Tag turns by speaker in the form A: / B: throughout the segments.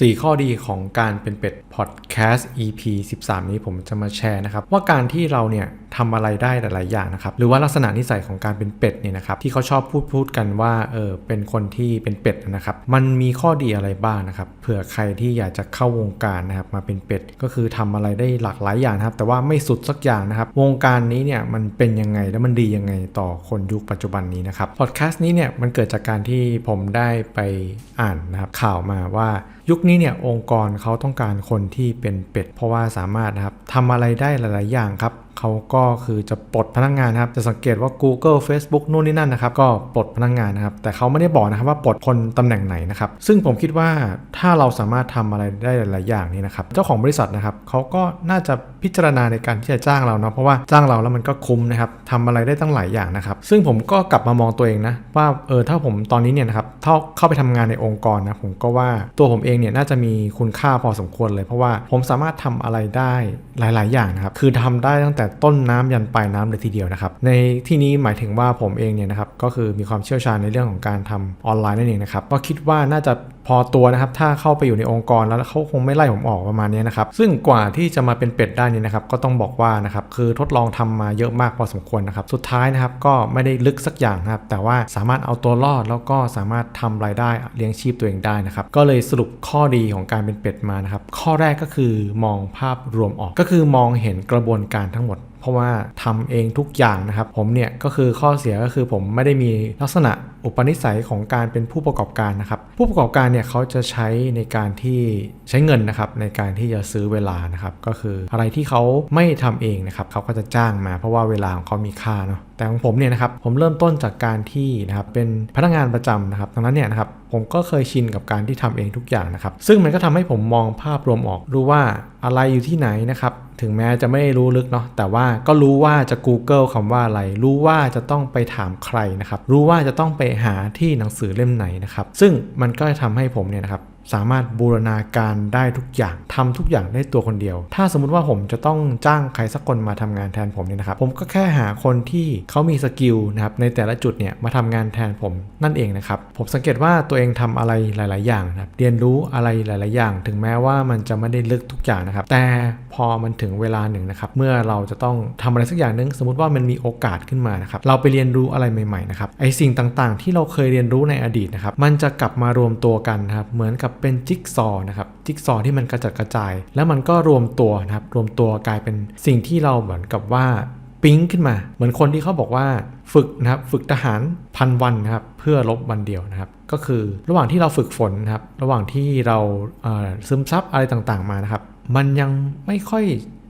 A: 4 ข้อดีของการเป็นเป็ดพอดแคสต์ EP 13 นี้ผมจะมาแชร์นะครับ ว่าการที่เราเนี่ยทำอะไรได้หลาย ๆ อย่างนะครับ หรือว่าลักษณะนิสัยของการเป็นเป็ดเนี่ยนะครับ ที่เขาชอบพูดพูดกันว่าเออเป็นคนที่เป็นเป็ดนะครับ มันมีข้อดีอะไรบ้างนะครับเผื่อใครที่อยากจะเข้าวงการนะครับมาเป็นเป็ด ก็คือทำอะไรได้หลากหลายอย่างนะครับ แต่ว่าไม่สุดสักอย่างนะครับ วงการนี้เนี่ยมันเป็นยังไงและมันดียังไงต่อคนยุคปัจจุบันนี้นะครับพอดแคสต์นี้เนี่ยมันเกิดจากการที่ผมได้ไปอ่านนะครับข่าวมาว่า ยุคนี้เนี่ยองค์กรเขาต้องการคนที่เป็นเป็ด เพราะว่าสามารถนะครับทำอะไรได้หลาย ๆ อย่างครับ เขาก็คือจะปลดพนักงานนะครับ จะสังเกตว่า Google Facebook นู่นนี่นั่นนะครับ ก็ปลดพนักงานนะครับ แต่เขาไม่ได้บอกนะครับว่าปลดคนตำแหน่งไหนนะครับ ซึ่งผมคิดว่าถ้าเราสามารถทำอะไรได้หลาย ๆ อย่างนี่นะครับ เจ้าของบริษัทนะครับเขาก็น่าจะพิจารณาในการที่จะจ้างเราเนาะ เพราะว่าจ้างเราแล้วมันก็คุ้มนะครับทำอะไรได้ตั้งหลายอย่างนะครับ ซึ่งผมก็กลับมามองตัวเองนะว่า เออ ถ้าผมตอนนี้เนี่ยนะครับถ้าเข้าไปทำงานในองค์กรนะ ผมก็ว่าตัวผมเองเนี่ยน่าจะมีคุณค่าพอสมควรเลย เพราะว่าผมสามารถทำอะไรได้หลาย ๆ อย่างนะครับ คือทำได้ตั้งแต่ต้นน้ำยันปลายน้ำเลยทีเดียวนะครับในที่นี้หมายถึงว่าผมเองเนี่ยนะครับก็คือมีความเชี่ยวชาญในเรื่องของการทำออนไลน์นั่นเองนะครับก็คิดว่าน่าจะพอตัวนะครับถ้าเข้าไปอยู่ในองค์กรแล้วเขาคงไม่ไล่ผมออกประมาณนี้นะครับซึ่งกว่าที่จะมาเป็นเป็ดได้นี่นะครับก็ต้องบอกว่านะครับคือทดลองทำมาเยอะมากพอสมควรนะครับสุดท้ายนะครับก็ไม่ได้ลึกสักอย่างนะครับแต่ว่าสามารถเอาตัวรอดแล้วก็สามารถทำรายได้เลี้ยงชีพตัวเองได้นะครับก็เลยสรุปข้อดีของการเป็นเป็ดมานะครับข้อแรกก็คือมองภาพรวมออกก็คือมองเห็นกระบวนการทั้งหมด เพราะว่าทำเองทุกอย่างนะครับ ผมเนี่ยก็คือข้อเสียก็คือผมไม่ได้มีลักษณะอุปนิสัยของการเป็นผู้ประกอบการนะครับ ผู้ประกอบการเนี่ยเขาจะใช้ในการที่ใช้เงินนะครับในการที่จะซื้อเวลานะครับ ก็คืออะไรที่เขาไม่ทำเองนะครับเขาก็จะจ้างมาเพราะว่าเวลาของเขามีค่าเนาะแต่ของผมเนี่ยนะครับผมเริ่มต้นจากการที่นะครับเป็นพนักงานประจำนะครับดังนั้นเนี่ยนะครับ ผมก็เคยชินกับการที่ทำเองทุกอย่างนะครับ ซึ่งมันก็ทำให้ผมมองภาพรวมออกรู้ว่าอะไรอยู่ที่ไหนนะครับ ถึงแม้จะไม่รู้ลึกเนาะแต่ว่าก็รู้ว่าจะ Google คำว่าอะไร รู้ว่าจะต้องไปถามใครนะครับ รู้ว่าจะต้องไปหาที่หนังสือเล่มไหนนะครับ ซึ่งมันก็จะทำให้ผมเนี่ยนะครับ สามารถบูรณาการได้ทุกอย่างทำทุกอย่างได้ตัวคนเดียว ถ้าสมมุติว่าผมจะต้องจ้างใครสักคนมาทำงานแทนผมเนี่ยนะครับ ผมก็แค่หาคนที่เขามีสกิลนะครับในแต่ละจุดเนี่ยมาทำงานแทนผมนั่นเองนะครับ ผมสังเกตว่าตัวเองทำอะไรหลาย ๆ อย่างนะครับเรียนรู้อะไรหลาย ๆ อย่าง ถึงแม้ว่ามันจะไม่ได้ลึกทุกอย่างนะครับ แต่พอมันถึงเวลาหนึ่งนะครับ เมื่อเราจะต้องทำอะไรสักอย่างหนึง สมมติว่ามันมีโอกาสขึ้นมานะครับ เราไปเรียนรู้อะไรใหม่ ๆ นะครับ ไอสิ่งต่าง ๆ ที่เราเคยเรียนรู้ในอดีตนะครับ มันจะกลับมารวมตัวกันนะครับ เหมือนกับเป็นจิ๊กซอว์นะครับจิ๊กซอว์ที่มันกระจัดกระจาย แล้วมันก็รวมตัวนะครับรวมตัวกลายเป็นสิ่งที่เราเหมือนกับว่าปิ๊งขึ้นมา เหมือนคนที่เขาบอกว่าฝึกนะครับฝึกทหารพันวันนะครับเพื่อลบวันเดียวนะครับก็คือระหว่างที่เราฝึกฝนนะครับระหว่างที่เราเซึมซับอะไรต่างๆมานะครับมันยังไม่ค่อย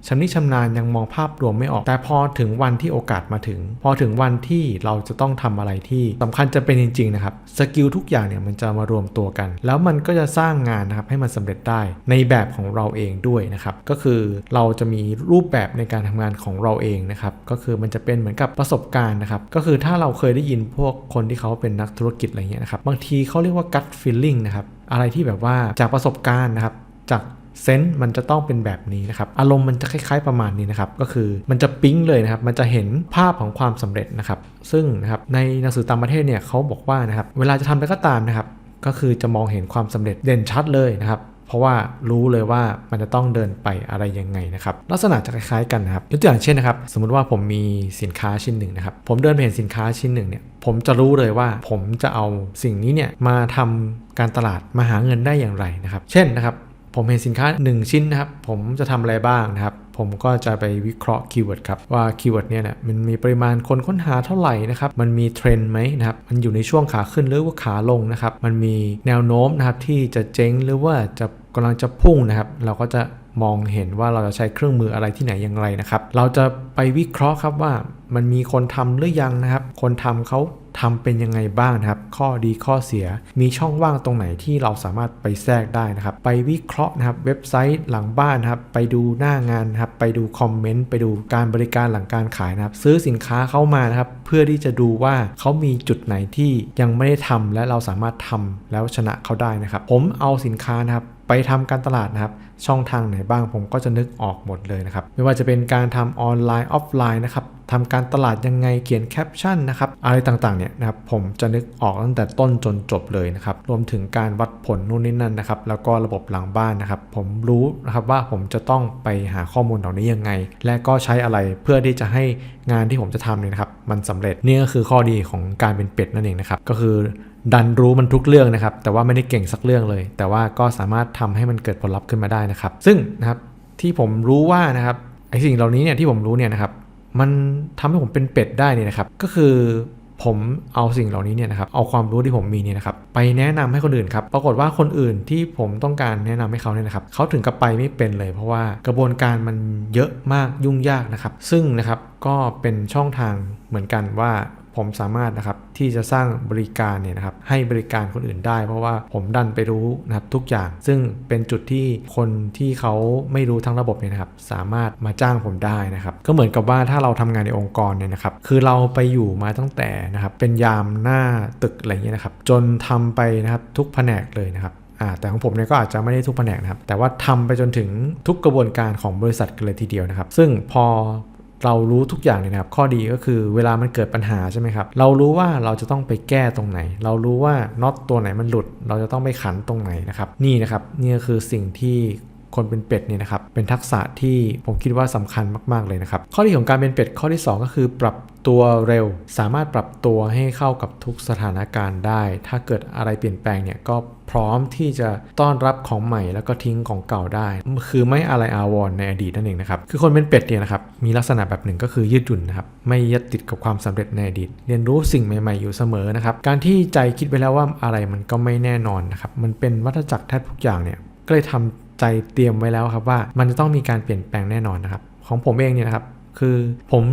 A: ชำนิชำนาญยังมองภาพรวมไม่ออก แต่พอถึงวันที่โอกาสมาถึง พอถึงวันที่เราจะต้องทำอะไรที่สำคัญจะเป็นจริงๆนะครับสกิลทุกอย่างเนี่ยมันจะมารวมตัวกัน แล้วมันก็จะสร้างงานนะครับให้มันสำเร็จได้ในแบบของเราเองด้วยนะครับก็คือเราจะมีรูปแบบในการทำงานของเราเองนะครับก็คือมันจะเป็นเหมือนกับประสบการณ์นะครับก็คือถ้าเราเคยได้ยินพวกคนที่เขาเป็นนักธุรกิจอะไรเงี้ยนะครับบางทีเขาเรียกว่า gut feeling นะครับอะไรที่แบบว่าจากประสบการณ์นะครับจาก เซนส์มันจะต้องเป็นแบบนี้นะครับ อารมณ์มันจะคล้ายๆประมาณนี้นะครับ ก็คือมันจะปิ๊งเลยนะครับ มันจะเห็นภาพของความสำเร็จนะครับ ซึ่งนะครับในหนังสือต่างประเทศเนี่ยเขาบอกว่านะครับ เวลาจะทำอะไรก็ตามนะครับ ก็คือจะมองเห็นความสำเร็จเด่นชัดเลยนะครับเพราะว่ารู้เลยว่ามันจะต้องเดินไปอะไรยังไงนะครับลักษณะจะคล้ายๆกันนะครับยกตัวอย่างเช่นนะครับ สมมุติว่าผมมีสินค้าชิ้นหนึ่งนะครับ ผมเดินไปเห็นสินค้าชิ้นหนึ่งเนี่ยผมจะรู้เลยว่าผมจะเอาสิ่งนี้เนี่ยมาทำการตลาดมาหาเงินได้อย่างไรนะครับ เช่นนะครับ ผมเห็นสินค้า 1 ชิ้นนะครับ ผมจะทำอะไรบ้างนะครับ ผมก็จะไปวิเคราะห์คีย์เวิร์ดครับ ว่าคีย์เวิร์ดเนี่ยนะมันมีปริมาณคนค้นหาเท่าไหร่นะครับ มันมีเทรนด์ไหมนะครับ มันอยู่ในช่วงขาขึ้นหรือว่าขาลงนะครับ มันมีแนวโน้มนะครับที่จะเจ๊งหรือว่าจะกำลังจะพุ่งนะครับ เราก็จะ มองเห็นว่าเราจะใช้เครื่องมืออะไรที่ไหนอย่างไรนะครับ เราจะไปวิเคราะห์ครับว่ามันมีคนทำหรือยังนะครับ คนทำเขาทำเป็นยังไงบ้างนะครับ ข้อดีข้อเสีย มีช่องว่างตรงไหนที่เราสามารถไปแทรกได้นะครับ ไปวิเคราะห์นะครับ เว็บไซต์หลังบ้านนะครับ ไปดูหน้างานนะครับ ไปดูคอมเมนต์ ไปดูการบริการหลังการขายนะครับ ซื้อสินค้าเข้ามานะครับ เพื่อที่จะดูว่าเขามีจุดไหนที่ยังไม่ได้ทำและเราสามารถทำแล้วชนะเขาได้นะครับ ผมเอาสินค้านะครับ ไปไปทำการตลาดนะครับ ช่องทางไหนบ้างผมก็จะนึกออกหมดเลยนะครับ ไม่ว่าจะเป็นการทำออนไลน์ออฟไลน์นะครับทำการตลาดยังไงเขียนแคปชั่นนะครับอะไรต่างๆเนี่ยนะครับผมจะนึกออกตั้งแต่ต้นจนจบเลยนะครับรวมถึงการวัดผลนู่นนี่นั่นนะครับแล้วก็ระบบหลังบ้านนะครับ ผมรู้นะครับว่าผมจะต้องไปหาข้อมูลเหล่านี้ยังไง และก็ใช้อะไรเพื่อที่จะให้งานที่ผมจะทำเนี่ยนะครับมันสำเร็จนี่ก็คือข้อดีของการเป็นเป็ดนั่นเองนะครับก็คือ ดันรู้มันทุกเรื่องนะครับ แต่ว่าไม่ได้เก่งสักเรื่องเลย แต่ว่าก็สามารถทำให้มันเกิดผลลัพธ์ขึ้นมาได้นะครับ ซึ่งนะครับที่ผมรู้ว่านะครับไอสิ่งเหล่านี้เนี่ยที่ผมรู้เนี่ยนะครับ มันทำให้ผมเป็นเป็ดได้เนี่ยนะครับ ก็คือผมเอาสิ่งเหล่านี้เนี่ยนะครับ เอาความรู้ที่ผมมีเนี่ยนะครับ ไปแนะนำให้คนอื่นครับ ปรากฏว่าคนอื่นที่ผมต้องการแนะนำให้เขาเนี่ยนะครับ เขาถึงกับไปไม่เป็นเลย เพราะว่ากระบวนการมันเยอะมากยุ่งยากนะครับ ซึ่งนะครับก็เป็นช่องทางเหมือนกันว่า ผมสามารถนะครับที่จะสร้างบริการเนี่ยนะครับให้บริการคนอื่นได้ เพราะว่าผมดันไปรู้นะครับทุกอย่าง ซึ่งเป็นจุดที่คนที่เขาไม่รู้ทั้งระบบเนี่ยนะครับสามารถมาจ้างผมได้นะครับก็เหมือนกับว่าถ้าเราทำงานในองค์กรเนี่ยนะครับคือเราไปอยู่มาตั้งแต่นะครับเป็นยามหน้าตึกอะไรเงี้ยนะครับจนทำไปนะครับทุกแผนกเลยนะครับแต่ของผมเนี่ยก็อาจจะไม่ได้ทุกแผนกนะครับ แต่ว่าทำไปจนถึงทุกกระบวนการของบริษัทกันเลยทีเดียวนะครับ ซึ่งพอ เรารู้ทุกอย่างเลยนะครับ ข้อดีก็คือเวลามันเกิดปัญหาใช่ไหมครับ เรารู้ว่าเราจะต้องไปแก้ตรงไหน เรารู้ว่าน็อตตัวไหนมันหลุด เราจะต้องไปขันตรงไหนนะครับ นี่นะครับ นี่ก็คือสิ่งที่ คนเป็นเป็ดเนี่ยนะครับเป็นทักษะที่ผมคิดว่าสำคัญมาก ๆเลยนะครับข้อดีของการเป็นเป็ดข้อที่ 2 ก็คือปรับตัวเร็ว สามารถปรับตัวให้เข้ากับทุกสถานการณ์ได้ ถ้าเกิดอะไรเปลี่ยนแปลงเนี่ยก็พร้อมที่จะต้อนรับของใหม่แล้วก็ทิ้งของเก่าได้ คือไม่อะไรอาวรณ์ในอดีตนั่นเองนะครับ คือคนเป็นเป็ดเนี่ยนะครับ มีลักษณะแบบหนึ่งก็คือยืดหยุ่นนะครับ ไม่ยึดติดกับความสำเร็จในอดีต เรียนรู้สิ่งใหม่ ๆ อยู่เสมอนะครับ การที่ใจคิดไว้แล้วว่าอะไรมันก็ไม่แน่นอนนะครับ มันเป็นวัฏจักรแทบทุกอย่างเนี่ย ก็เลยทำ ใจเตรียมไว้แล้วครับว่ามันจะต้องมีการเปลี่ยนแปลงแน่นอนนะครับ ของผมเองเนี่ยนะครับ คือผม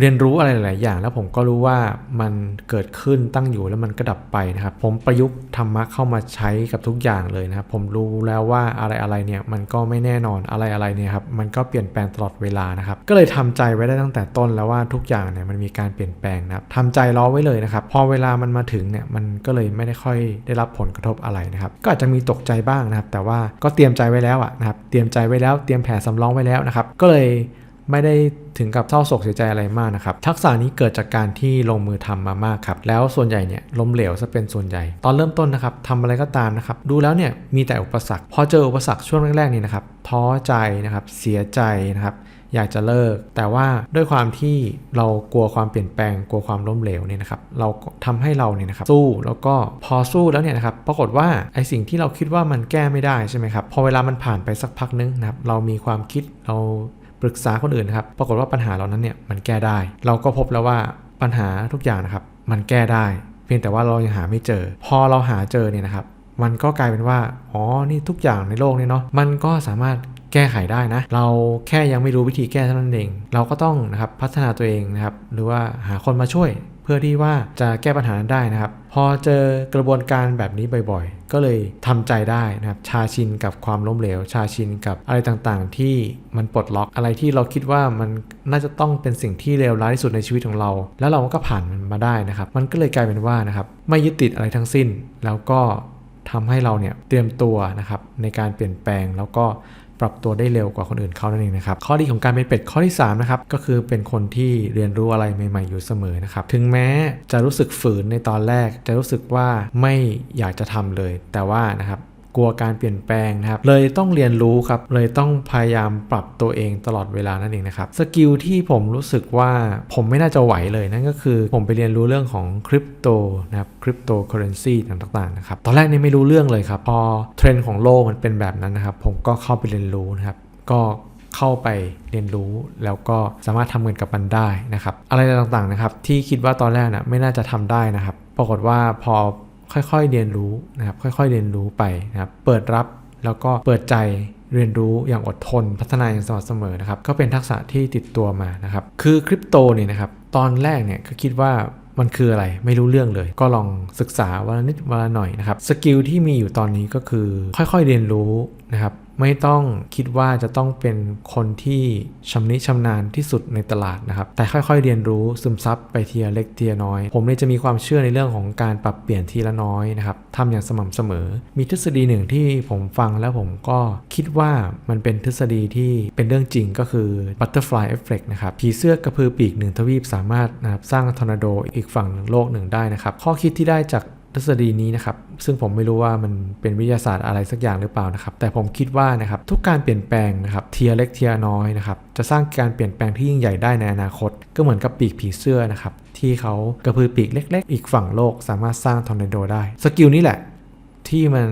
A: เรียนรู้อะไรหลายอย่าง แล้วผมก็รู้ว่ามันเกิดขึ้นตั้งอยู่แล้วมันก็ดับไปนะครับ ผมประยุกต์ธรรมะเข้ามาใช้กับทุกอย่างเลยนะครับ ผมรู้แล้วว่าอะไรอะไรเนี่ยมันก็ไม่แน่นอนอะไรอะไรเนี่ยครับมันก็เปลี่ยนแปลงตลอดเวลานะครับ ก็เลยทำใจไว้ได้ตั้งแต่ต้นแล้วว่าทุกอย่างเนี่ยมันมีการเปลี่ยนแปลงนะครับทำใจรอไว้เลยนะครับ พอเวลามันมาถึงเนี่ยมันก็เลยไม่ได้ค่อยได้รับผลกระทบอะไรนะครับ ก็อาจจะมีตกใจบ้างนะครับ แต่ว่าก็เตรียมใจไว้แล้วอะนะครับ เตรียมใจไว้แล้ว เตรียมแผนสำรองไว้แล้วนะครับ ก็เลย ไม่ได้ถึงกับเศร้าโศกเสียใจอะไรมากนะครับ ทักษะนี้เกิดจากการที่ลงมือทำมามากครับ แล้วส่วนใหญ่เนี่ยล้มเหลวซะเป็นส่วนใหญ่ ตอนเริ่มต้นนะครับทำอะไรก็ตามนะครับ ดูแล้วเนี่ยมีแต่อุปสรรค พอเจออุปสรรคช่วงแรกๆนี่นะครับ ท้อใจนะครับ เสียใจนะครับ อยากจะเลิก แต่ว่าด้วยความที่เรากลัวความเปลี่ยนแปลง กลัวความล้มเหลวเนี่ยนะครับ เราก็ทำให้เราเนี่ยนะครับสู้ แล้วก็พอสู้แล้วเนี่ยนะครับ ปรากฏว่าไอสิ่งที่เราคิดว่ามันแก้ไม่ได้ใช่ไหมครับ พอเวลามันผ่านไปสักพักนึงนะครับ เรามีความคิด เรา ปรึกษาคนอื่นนะครับ ปรากฏว่าปัญหาเหล่านั้นเนี่ยมันแก้ได้ เราก็พบแล้วว่าปัญหาทุกอย่างนะครับ มันแก้ได้ เพียงแต่ว่าเรายังหาไม่เจอ พอเราหาเจอเนี่ยนะครับ มันก็กลายเป็นว่า อ๋อ นี่ทุกอย่างในโลกนี้เนาะ มันก็สามารถแก้ไขได้นะ เราแค่ยังไม่รู้วิธีแก้เท่านั้นเอง เราก็ต้องนะครับพัฒนาตัวเองนะครับ หรือว่าหาคนมาช่วย พื่อที่ว่าจะแก้ปัญหานั้นได้นะครับ พอเจอกระบวนการแบบนี้บ่อยๆ ก็เลยทำใจได้นะครับชาชินกับความล้มเหลว ชาชินกับอะไรต่างๆ ที่มันปลดล็อกอะไรที่เราคิดว่ามันน่าจะต้องเป็นสิ่งที่เลวร้ายที่สุดในชีวิตของเรา แล้วเราก็ผ่านมันมาได้นะครับ มันก็เลยกลายเป็นว่านะครับไม่ยึดติดอะไรทั้งสิ้น แล้วก็ทำให้เราเนี่ยเตรียมตัวนะครับในการเปลี่ยนแปลงแล้วก็ ปรับตัวได้เร็วกว่าคนอื่นเขานั่นเองนะครับข้อดีของการเป็นเป็ดข้อที่3นะครับก็คือเป็นคนที่เรียนรู้อะไรใหม่ ๆ อยู่เสมอนะครับถึงแม้จะรู้สึกฝืนในตอนแรก จะรู้สึกว่าไม่อยากจะทำเลย แต่ว่านะครับ กลัวการเปลี่ยนแปลงนะครับ เลยต้องเรียนรู้ครับ เลยต้องพยายามปรับตัวเองตลอดเวลานั่นเองนะครับ สกิลที่ผมรู้สึกว่าผมไม่น่าจะไหวเลยนั่นก็คือผมไปเรียนรู้เรื่องของคริปโตนะครับคริปโตเคอเรนซีต่างๆนะครับ ตอนแรกนี่ไม่รู้เรื่องเลยครับ พอเทรนด์ของโลกมันเป็นแบบนั้นนะครับ ผมก็เข้าไปเรียนรู้นะครับ ก็เข้าไปเรียนรู้แล้วก็สามารถทำเงินกับมันได้นะครับ อะไรต่างๆนะครับ ที่คิดว่าตอนแรกนะไม่น่าจะทำได้นะครับ ปรากฏว่าพอ ค่อยๆเรียนรู้นะครับค่อยๆเรียนรู้ไปนะครับเปิดรับแล้วก็เปิดใจเรียนรู้อย่างอดทน พัฒนาอย่างสม่ำเสมอนะครับก็เป็นทักษะที่ติดตัวมานะครับคือคริปโตเนี่ยนะครับตอนแรกเนี่ยก็คิดว่ามันคืออะไรไม่รู้เรื่องเลย ก็ลองศึกษาวันนิดวันหน่อยนะครับสกิลที่มีอยู่ตอนนี้ก็คือค่อยๆเรียนรู้นะครับ ไม่ต้องคิดว่าจะต้องเป็นคนที่ชำนิชำนาญที่สุดในตลาดนะครับ แต่ค่อยๆ เรียนรู้ซึมซับไปทีละเล็กทีละน้อย ผมเลยจะมีความเชื่อในเรื่องของการปรับเปลี่ยนทีละน้อยนะครับทำอย่างสม่ำเสมอ มีทฤษฎีหนึ่งที่ผมฟังแล้วผมก็คิดว่ามันเป็นทฤษฎีที่เป็นเรื่องจริงก็คือ butterfly effect นะครับ ผีเสื้อกระพือปีกหนึ่งทวีปสามารถนะครับสร้างทอร์นาโดอีกฝั่งหนึ่งโลกหนึ่งได้นะครับ ข้อคิดที่ได้จาก ทฤษฎีนี้นะครับ ซึ่งผมไม่รู้ว่ามันเป็นวิทยาศาสตร์อะไรสักอย่างหรือเปล่านะครับ แต่ผมคิดว่านะครับทุกการเปลี่ยนแปลงนะครับเทียเล็กเทียน้อยนะครับจะสร้างการเปลี่ยนแปลงที่ยิ่งใหญ่ได้ในอนาคต ก็เหมือนกับปีกผีเสื้อนะครับที่เขากระพือปีกเล็ก ๆ อีกฝั่งโลกสามารถสร้างทอร์นาโดได้สกิลนี้แหละที่มัน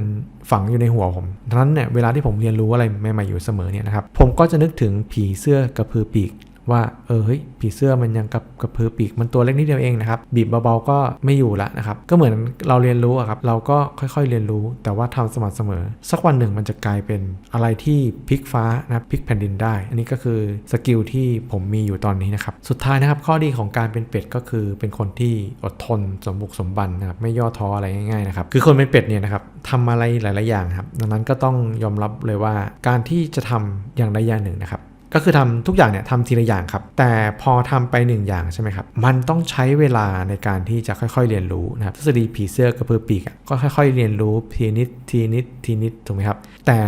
A: ฝังอยู่ในหัวผมดังนั้นเนี่ยเวลาที่ผมเรียนรู้อะไรใหม่ๆอยู่เสมอเนี่ยนะครับผมก็จะนึกถึงผีเสื้อกระพือปีก ว่าเออเฮ้ยผีเสื้อมันยังกับกระพือปีกมันตัวเล็กนิดเดียวเองนะครับบีบเบาๆก็ไม่อยู่ละนะครับก็เหมือนเราเรียนรู้อะครับเราก็ค่อยๆเรียนรู้ แต่ว่าทำสม่ำเสมอ สักวันหนึ่งมันจะกลายเป็นอะไรที่พลิกฟ้านะพลิกแผ่นดินได้ อันนี้ก็คือสกิลที่ผมมีอยู่ตอนนี้นะครับสุดท้ายนะครับข้อดีของการเป็นเป็ดก็คือเป็นคนที่อดทนสมบุกสมบันนะครับไม่ย่อท้ออะไรง่ายๆนะครับคือคนเป็นเป็ดเนี่ยนะครับทำอะไรหลาย ๆ อย่างครับดังนั้นก็ต้องยอมรับเลยว่าการที่จะทำอย่างใดอย่างหนึ่งนะครับ ก็คือทำทุกอย่างเนี่ยทำทีละอย่างครับ แต่พอทำไปหนึ่งอย่างใช่ไหมครับ มันต้องใช้เวลาในการที่จะค่อยๆเรียนรู้นะครับทฤษฎีผีเสื้อกระพือปีกอะก็ค่อยๆเรียนรู้ทีนิดทีนิดทีนิดถูกไหมครับ แต่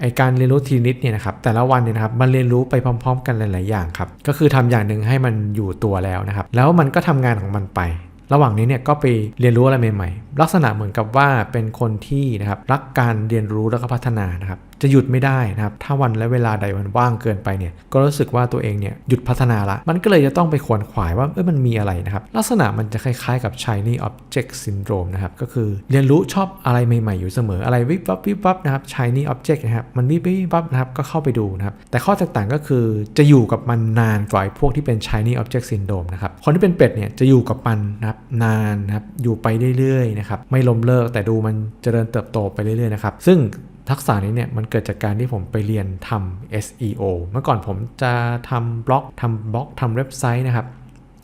A: ไอการเรียนรู้ทีนิดเนี่ยนะครับแต่ละวันเนี่ยนะครับมันเรียนรู้ไปพร้อม ๆ กันหลายๆอย่างครับก็คือทำอย่างหนึ่งให้มันอยู่ตัวแล้วนะครับ แล้วมันก็ทำงานของมันไป ระหว่างนี้เนี่ยก็ไปเรียนรู้อะไรใหม่ๆ ลักษณะเหมือนกับว่าเป็นคนที่นะครับรักการเรียนรู้แล้วก็พัฒนานะครับ จะหยุดไม่ได้นะครับ ถ้าวันและเวลาใดมันว่างเกินไปเนี่ย ก็รู้สึกว่าตัวเองเนี่ยหยุดพัฒนาละ มันก็เลยจะต้องไปขวนขวายว่าเออมันมีอะไรนะครับ ลักษณะมันจะคล้ายๆกับ shiny object syndrome นะครับ ก็คือเรียนรู้ชอบอะไรใหม่ๆ อยู่เสมอ อะไรวิบวับวิบวับนะครับ shiny object นะครับ มันวิบวิบวับนะครับ ก็เข้าไปดูนะครับ แต่ข้อแตกต่างก็คือจะอยู่กับมันนานกว่าไอ้พวกที่เป็น shiny object syndrome นะครับ คนที่เป็นเป็ดเนี่ยจะอยู่กับมันนะครับนานนะครับ อยู่ไปเรื่อยๆนะครับ ไม่ล้มเลิกแต่ดูมันเจริญเติบโตไปเรื่อยๆนะครับ ซึ่ง ทักษะนี้เนี่ยมันเกิดจากการที่ผมไปเรียนทำ SEO เมื่อก่อนผมจะทำบล็อกทำบล็อกทำเว็บไซต์นะครับ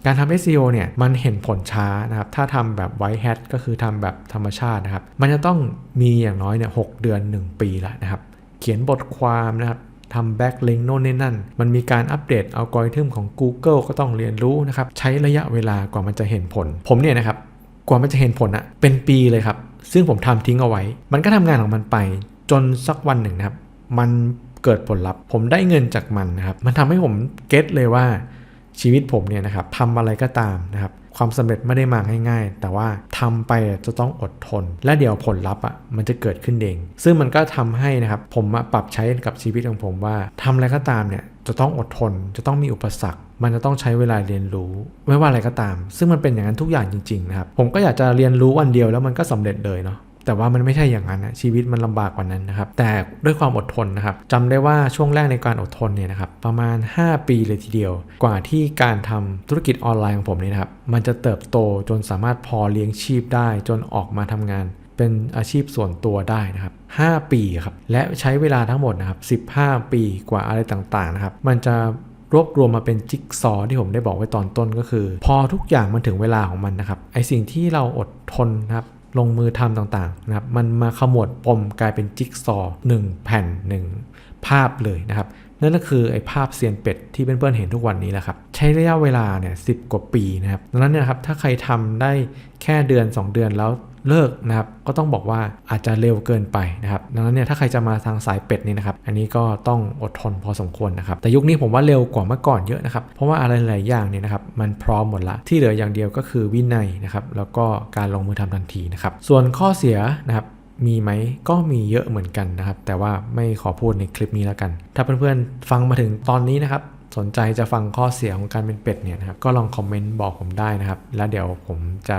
A: การทำ SEO เนี่ยมันเห็นผลช้านะครับ ถ้าทำแบบ white hat ก็คือทำแบบธรรมชาตินะครับ มันจะต้องมีอย่างน้อยเนี่ยหเดือน 1 ปีละนะครับ เขียนบทความนะครับทำแบ็กลิงโน่นนี่นั่น มันมีการอัปเดตอัลกอริทึมของ Google ก็ต้องเรียนรู้นะครับ ใช้ระยะเวลากว่ามันจะเห็นผล ผมเนี่ยนะครับ กว่ามันจะเห็นผลอะเป็นปีเลยครับ ซึ่งผมทำทิ้งเอาไว้ มันก็ทำงานของมันไป จนสักวันหนึ่งนะครับ มันเกิดผลลัพธ์ ผมได้เงินจากมันนะครับ มันทำให้ผมเก็ตเลยว่าชีวิตผมเนี่ยนะครับทำอะไรก็ตามนะครับ ความสำเร็จไม่ได้มาง่ายๆ แต่ว่าทำไปจะต้องอดทน และเดี๋ยวผลลัพธ์อะมันจะเกิดขึ้นเอง ซึ่งมันก็ทำให้นะครับผมปรับใช้กับชีวิตของผมว่าทำอะไรก็ตามเนี่ยจะต้องอดทน จะต้องมีอุปสรรค มันจะต้องใช้เวลาเรียนรู้ ไม่ว่าอะไรก็ตาม ซึ่งมันเป็นอย่างนั้นทุกอย่างจริงๆนะครับผมก็อยากจะเรียนรู้วันเดียวแล้วมันก็สำเร็จเลยเนาะ แต่ว่ามันไม่ใช่อย่างนั้นนะชีวิตมันลำบากกว่านั้นนะครับ แต่ด้วยความอดทนนะครับจำได้ว่าช่วงแรกในการอดทนเนี่ยนะครับประมาณ 5 ปีเลยทีเดียว กว่าที่การทำธุรกิจออนไลน์ของผมเนี่ยนะครับมันจะเติบโตจนสามารถพอเลี้ยงชีพได้ จนออกมาทำงานเป็นอาชีพส่วนตัวได้นะครับ 5 ปีครับ และใช้เวลาทั้งหมดนะครับ 15 ปีกว่าอะไรต่างๆนะครับ มันจะรวบรวมมาเป็นจิ๊กซอว์ที่ผมได้บอกไว้ตอนต้นก็คือ พอทุกอย่างมันถึงเวลาของมันนะครับ ไอสิ่งที่เราอดทนนะครับ ลงมือทำต่างๆนะครับมันมาขมวดปมกลายเป็นจิ๊กซอว์หนึ่งแผ่นหนึ่งภาพเลยนะครับนั่นก็คือไอ้ภาพเซียนเป็ดที่เพื่อนๆเห็นทุกวันนี้แหละครับ ใช้ระยะเวลาเนี่ยสิกว่าปีนะครับดังนั้นเนี่ยนะครับถ้าใครทำได้แค่เดือน 2 เดือนแล้ว เลิกนะครับก็ต้องบอกว่าอาจจะเร็วเกินไปนะครับดังนั้นเนี่ยถ้าใครจะมาทางสายเป็ดนี่นะครับอันนี้ก็ต้องอดทนพอสมควรนะครับแต่ยุคนี้ผมว่าเร็วกว่าเมื่อก่อนเยอะนะครับเพราะว่าอะไรหลายอย่างเนี่ยนะครับมันพร้อมหมดละที่เหลืออย่างเดียวก็คือวินัยนะครับแล้วก็การลงมือทำทันทีนะครับส่วนข้อเสียนะครับมีไหมก็มีเยอะเหมือนกันนะครับ แต่ว่าไม่ขอพูดในคลิปนี้แล้วกัน ถ้าเพื่อนๆฟังมาถึงตอนนี้นะครับ สนใจจะฟังข้อเสียของการเป็นเป็ดเนี่ยนะครับก็ลองคอมเมนต์บอกผมได้นะครับ แล้วเดี๋ยวผมจะ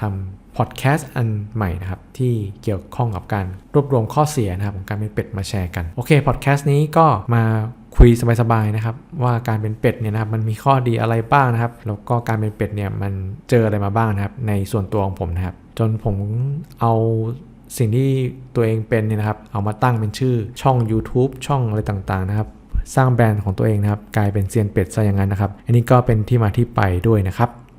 A: ทำ พอดแคสต์อันใหม่นะครับที่เกี่ยวข้องกับการรวบรวมข้อเสียนะครับของการเป็นเป็ดมาแชร์กันโอเคพอดแคสต์นี้ก็มาคุยสบายๆนะครับว่าการเป็นเป็ดเนี่ยนะครับมันมีข้อดีอะไรบ้างนะครับแล้วก็การเป็นเป็ดเนี่ยมันเจออะไรมาบ้างนะครับในส่วนตัวของผมนะครับ จนผมเอาสิ่งที่ตัวเองเป็นเนี่ยนะครับเอามาตั้งเป็นชื่อช่อง YouTube ช่องอะไรต่างๆนะครับสร้างแบรนด์ของตัวเองนะครับกลายเป็นเซียนเป็ดซะอย่างนั้นนะครับ อันนี้ก็เป็นที่มาที่ไปด้วยนะครับ